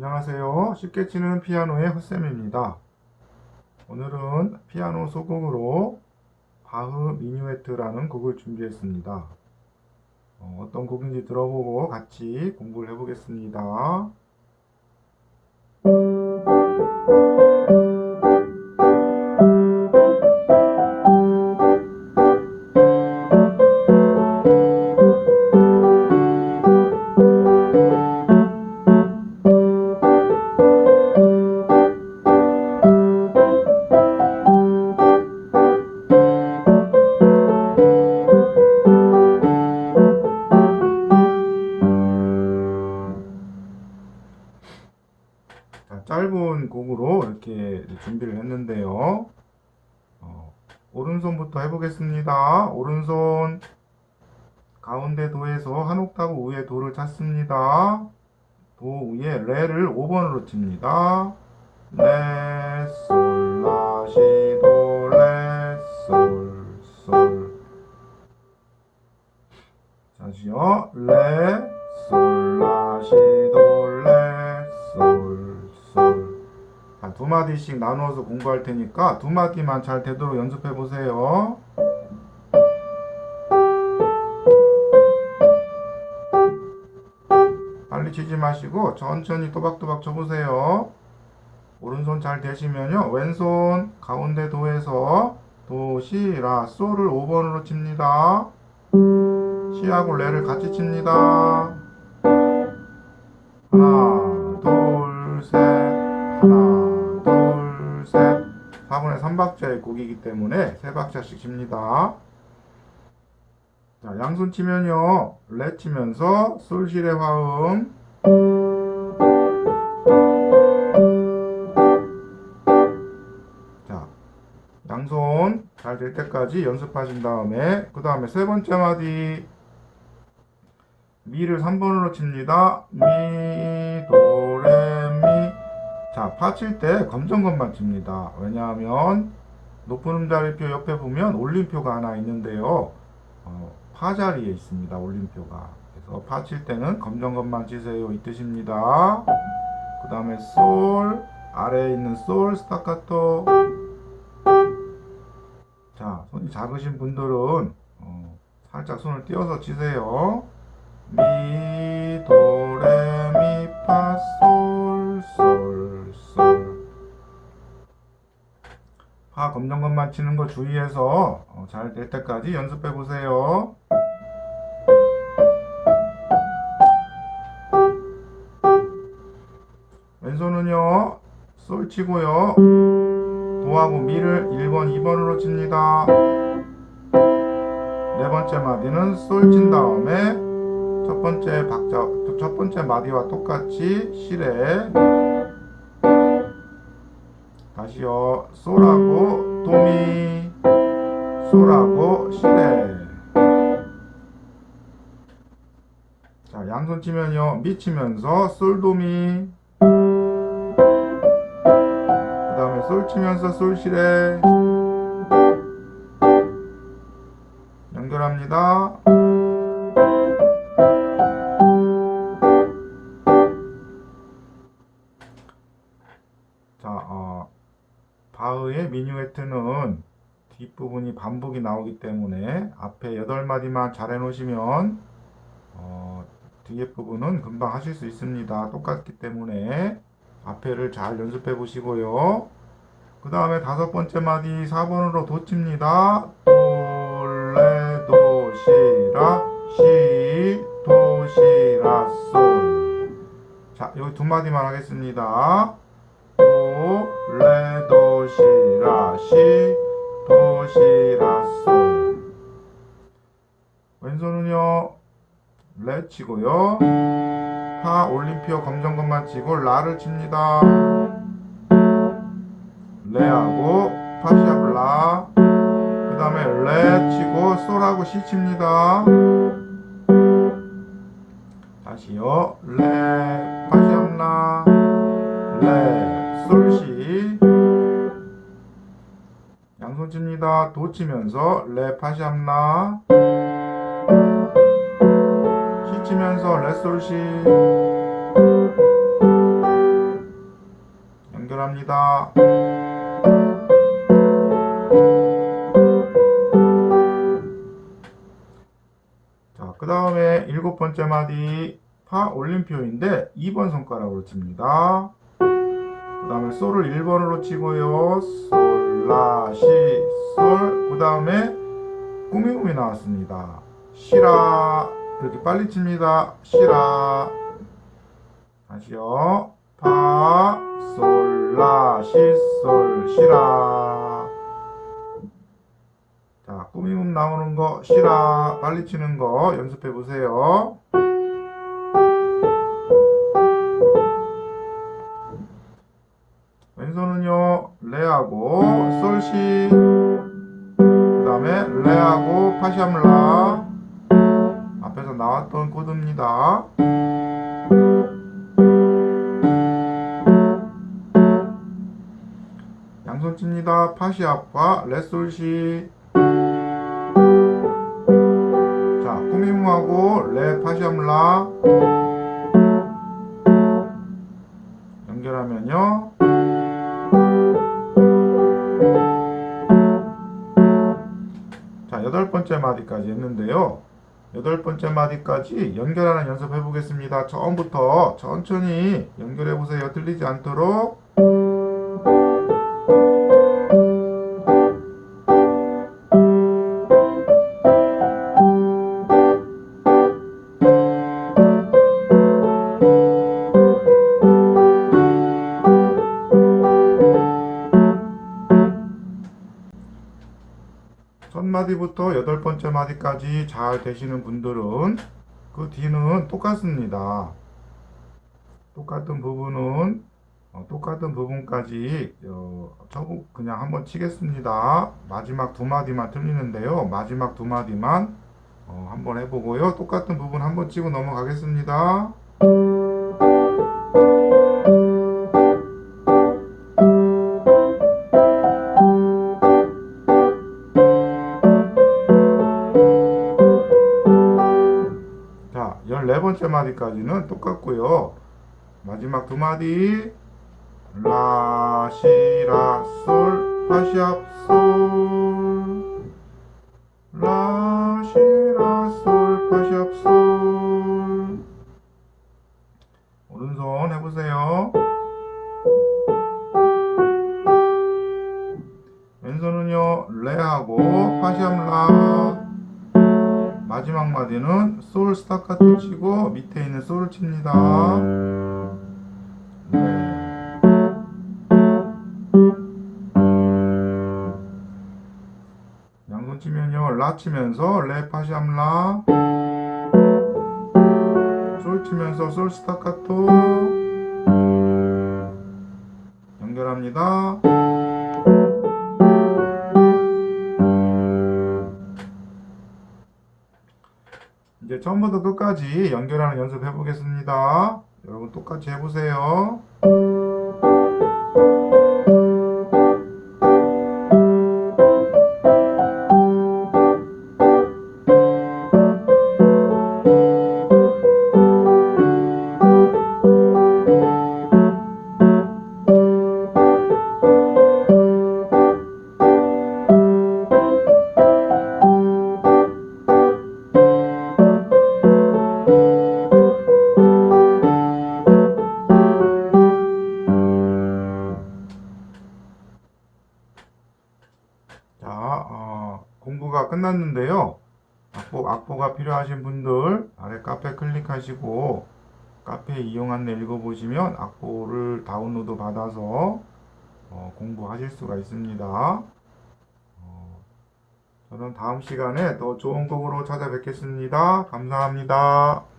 안녕하세요. 쉽게 치는 피아노의 헛쌤입니다. 오늘은 피아노 소곡으로 바흐 미뉴에트라는 곡을 준비했습니다. 어, 떤 곡인지 들어보고 같이 공부를 해보겠습니다. 오른손부터 해보겠습니다. 오른손 가운데 도에서 한 옥타브 위에 도를 찾습니다. 도 위에 레를 5번으로 칩니다. 레, 솔, 라, 시, 도, 레, 솔, 솔. 다시요. 레, 솔, 마디씩 나누어서 공부할 테니까 두 마디만 잘 되도록 연습해 보세요. 빨리 치지 마시고 천천히 또박또박 쳐보세요. 오른손 잘 되시면요. 왼손 가운데 도에서 도, 시, 라, 솔을 5번으로 칩니다. 시하고 레를 같이 칩니다. 하나, 3박자의 곡이기 때문에 3박자씩 칩니다. 자, 양손 치면요. 레 치면서 솔실의 화음. 자, 양손 잘 될 때까지 연습하신 다음에 그 다음에 세 번째 마디 미를 3번으로 칩니다. 미. 자, 파칠때 검정것만 칩니다. 왜냐하면 높은 음자리표 옆에 보면 올림표가 하나 있는데요. 어, 파 자리에 있습니다. 올림표가. 그래서 파칠 때는 검정것만 치세요. 이 뜻입니다. 그 다음에 솔, 아래에 있는 솔, 스타카토. 자, 손이 작으신 분들은 어, 살짝 손을 띄어서 치세요. 미, 도, 레, 미, 파, 솔, 파 검정것만 치는 거 주의해서 어, 잘될 때까지 연습해 보세요. 왼손은요, 솔 치고요. 도하고 미를 1번, 2번으로 칩니다. 네 번째 마디는 솔 친 다음에 첫 번째 박자, 첫 번째 마디와 똑같이 실에 다시요. 솔하고 도미, 솔하고 실에. 자, 양손 치면요. 미 치면서 솔도미. 그 다음에 솔 치면서 솔실에 연결합니다. 미뉴에트는 뒷부분이 반복이 나오기 때문에 앞에 8마디만 잘 해놓으시면 어, 뒤에 부분은 금방 하실 수 있습니다. 똑같기 때문에 앞에를 잘 연습해 보시고요. 그 다음에 다섯 번째 마디 4번으로 도 칩니다. 도, 레, 도, 시, 라, 시, 도, 시, 라, 솔. 자, 여기 두 마디만 하겠습니다. 도, 레, 도, 시, 라, 시, 도, 시, 라, 솔. 왼손은요, 레 치고요. 파 올림피어 검정것만 치고 라를 칩니다. 레하고 파시아블라. 그 다음에 레 치고 솔하고 시 칩니다. 다시요. 레 파시아블라. 레 솔시. 양손 칩니다. 도 치면서 레 파시아블라. 시 치면서 레 솔시. 연결합니다. 자, 그 다음에 일곱 번째 마디 파 올림표인데 2번 손가락으로 칩니다. 그 다음에 솔을 1번으로 치고요. 솔, 라, 시, 솔. 그 다음에 꾸미꾸미 나왔습니다. 시라. 이렇게 빨리 칩니다. 시라. 다시요. 파, 솔, 라, 시, 솔, 시라. 자, 꾸미움 나오는 거, 시라. 빨리 치는 거 연습해 보세요. 파시암라. 앞에서 나왔던 코드입니다. 양손 칩니다. 파시압과 레솔시. 자, 꾸미무하고 레 파시암라. 연결하면요. 여덟 번째 마디까지 했는데요. 여덟 번째 마디까지 연결하는 연습 해 보겠습니다. 처음부터 천천히 연결해 보세요. 틀리지 않도록. 첫 마디부터 여덟 번째 마디까지 잘 되시는 분들은 그 뒤는 똑같습니다. 똑같은 부분은 어, 똑같은 부분까지 어, 저거 그냥 한번 치겠습니다. 마지막 두 마디만 틀리는데요. 마지막 두 마디만 어, 한번 해보고요. 똑같은 부분 한번 치고 넘어가겠습니다. 자, 14번째 마디까지는 똑같고요. 마지막 두 마디 라, 시, 라, 솔, 파시압, 솔 라, 시, 라, 솔, 파시압, 솔 오른손 해보세요. 왼손은요, 레하고 파시압, 라 마지막 마디는 솔 스타카토 치고 밑에 있는 솔을 칩니다. 네. 양손 치면요 라 치면서 레 파시암 라. 솔 치면서 솔 스타카토. 연결합니다. 처음부터 끝까지 연결하는 연습 해 보겠습니다. 여러분 똑같이 해보세요. 분들 아래 카페 클릭하시고 카페 이용 안내 읽어보시면 악보를 다운로드 받아서 어, 공부하실 수가 있습니다. 어, 저는 다음 시간에 더 좋은 곡으로 찾아뵙겠습니다. 감사합니다.